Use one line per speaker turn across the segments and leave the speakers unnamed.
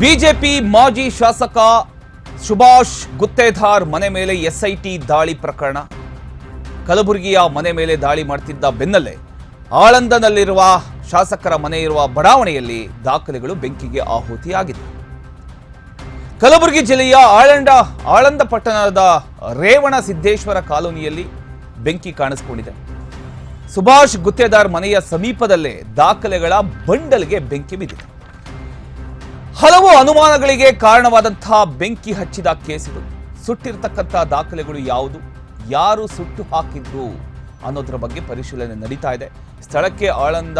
BJP ಮಾಜಿ ಶಾಸಕ ಸುಭಾಷ್ ಗುತ್ತೇದಾರ್ ಮನೆ ಮೇಲೆ ಎಸ್ಐಟಿ ದಾಳಿ ಪ್ರಕರಣ. ಕಲಬುರಗಿಯ ಮನೆ ಮೇಲೆ ದಾಳಿ ಮಾಡ್ತಿದ್ದ ಬೆನ್ನಲ್ಲೇ ಆಳಂದನಲ್ಲಿರುವ ಶಾಸಕರ ಮನೆ ಇರುವ ಬಡಾವಣೆಯಲ್ಲಿ ದಾಖಲೆಗಳು ಬೆಂಕಿಗೆ ಆಹುತಿಯಾಗಿದೆ ಕಲಬುರಗಿ ಜಿಲ್ಲೆಯ ಆಳಂದ ಆಳಂದ ಪಟ್ಟಣದ ರೇವಣ ಸಿದ್ದೇಶ್ವರ ಕಾಲೋನಿಯಲ್ಲಿ ಬೆಂಕಿ ಕಾಣಿಸಿಕೊಂಡಿದೆ. ಸುಭಾಷ್ ಗುತ್ತೇದಾರ್ ಮನೆಯ ಸಮೀಪದಲ್ಲೇ ದಾಖಲೆಗಳ ಬಂಡಲ್ಗೆ ಬೆಂಕಿ ಬಿದ್ದಿದೆ. ಹಲವು ಅನುಮಾನಗಳಿಗೆ ಕಾರಣವಾದಂತಹ ಬೆಂಕಿ ಹಚ್ಚಿದ ಕೇಸಿದು ಸುಟ್ಟಿರತಕ್ಕಂಥ ದಾಖಲೆಗಳು ಯಾವುದು? ಯಾರು ಸುಟ್ಟು ಹಾಕಿದ್ರು? ಅನ್ನೋದ್ರ ಬಗ್ಗೆ ಪರಿಶೀಲನೆ ನಡೀತಾ ಇದೆ. ಸ್ಥಳಕ್ಕೆ ಆಳಂದ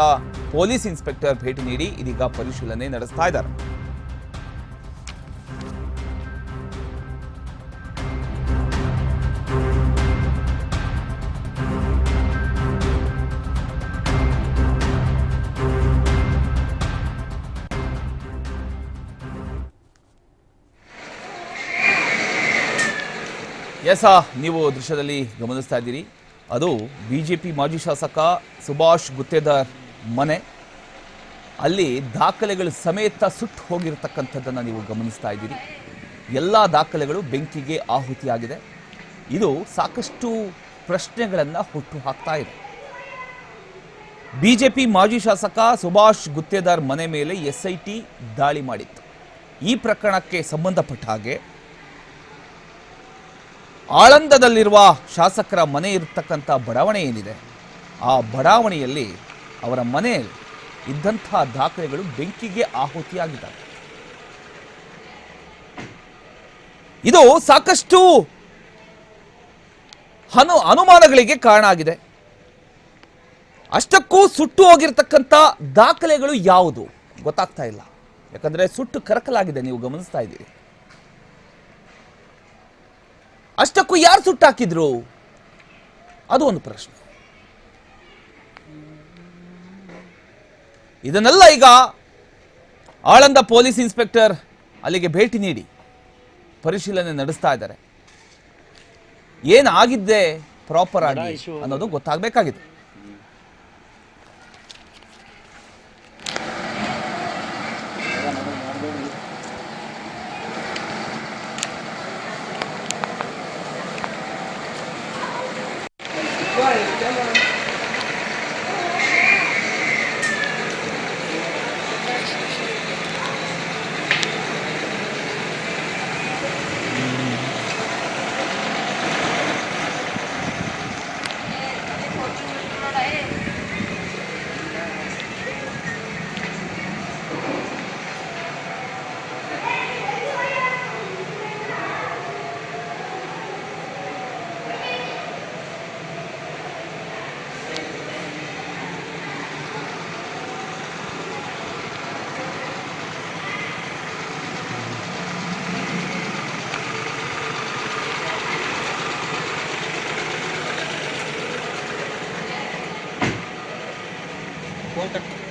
ಪೊಲೀಸ್ ಇನ್ಸ್ಪೆಕ್ಟರ್ ಭೇಟಿ ನೀಡಿ ಇದೀಗ ಪರಿಶೀಲನೆ ನಡೆಸ್ತಾ ಇದ್ದಾರೆ. ಎಸ ನೀವು ದೃಶ್ಯದಲ್ಲಿ ಗಮನಿಸ್ತಾ ಇದ್ದೀರಿ. ಅದು ಬಿ ಜೆ ಪಿ ಮಾಜಿ ಶಾಸಕ ಸುಭಾಷ್ ಗುತ್ತೇದಾರ್ ಮನೆ. ಅಲ್ಲಿ ದಾಖಲೆಗಳು ಸಮೇತ ಸುಟ್ಟು ಹೋಗಿರತಕ್ಕಂಥದ್ದನ್ನು ನೀವು ಗಮನಿಸ್ತಾ ಇದ್ದೀರಿ. ಎಲ್ಲ ದಾಖಲೆಗಳು ಬೆಂಕಿಗೆ ಆಹುತಿಯಾಗಿದೆ. ಇದು ಸಾಕಷ್ಟು ಪ್ರಶ್ನೆಗಳನ್ನು ಹುಟ್ಟು ಹಾಕ್ತಾ ಇದೆ. ಪಿ ಮಾಜಿ ಶಾಸಕ ಸುಭಾಷ್ ಗುತ್ತೇದಾರ್ ಮನೆ ಮೇಲೆ ಎಸ್ಐಟಿ ದಾಳಿ ಮಾಡಿತ್ತು. ಈ ಪ್ರಕರಣಕ್ಕೆ ಸಂಬಂಧಪಟ್ಟ ಹಾಗೆ ಆಳಂದದಲ್ಲಿರುವ ಶಾಸಕರ ಮನೆ ಇರತಕ್ಕಂಥ ಬಡಾವಣೆ ಏನಿದೆ? ಆ ಬಡಾವಣೆಯಲ್ಲಿ ಅವರ ಮನೆ ಇದ್ದಂಥ ದಾಖಲೆಗಳು ಬೆಂಕಿಗೆ ಆಹುತಿಯಾಗಿದ್ದಾರೆ ಇದು ಸಾಕಷ್ಟು ಅನು ಅನುಮಾನಗಳಿಗೆ ಕಾರಣ ಆಗಿದೆ. ಅಷ್ಟಕ್ಕೂ ಸುಟ್ಟು ಹೋಗಿರ್ತಕ್ಕಂಥ ದಾಖಲೆಗಳು ಯಾವುದು? ಗೊತ್ತಾಗ್ತಾ ಇಲ್ಲ. ಯಾಕಂದರೆ ಸುಟ್ಟು ಕರಕಲಾಗಿದೆ, ನೀವು ಗಮನಿಸ್ತಾ ಇದ್ದೀರಿ. ಅಷ್ಟಕ್ಕೂ ಯಾರು ಸುಟ್ಟಾಕಿದ್ರು? ಅದು ಒಂದು ಪ್ರಶ್ನೆ. ಇದನ್ನೆಲ್ಲ ಈಗ ಆಳಂದ ಪೊಲೀಸ್ ಇನ್ಸ್ಪೆಕ್ಟರ್ ಅಲ್ಲಿಗೆ ಭೇಟಿ ನೀಡಿ ಪರಿಶೀಲನೆ ನಡೆಸ್ತಾ ಇದ್ದಾರೆ. ಏನಾಗಿದ್ದೆ ಪ್ರಾಪರ್ ಆಗಿ ಅನ್ನೋದು ಗೊತ್ತಾಗಬೇಕಾಗಿದೆ. 좋아해요. котик.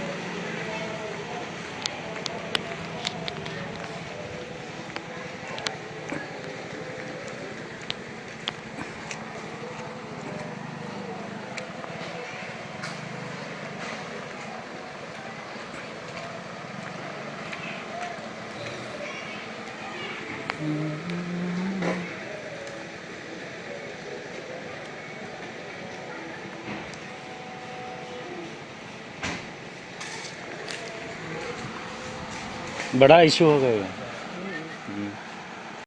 बड़ा इशू हो गया।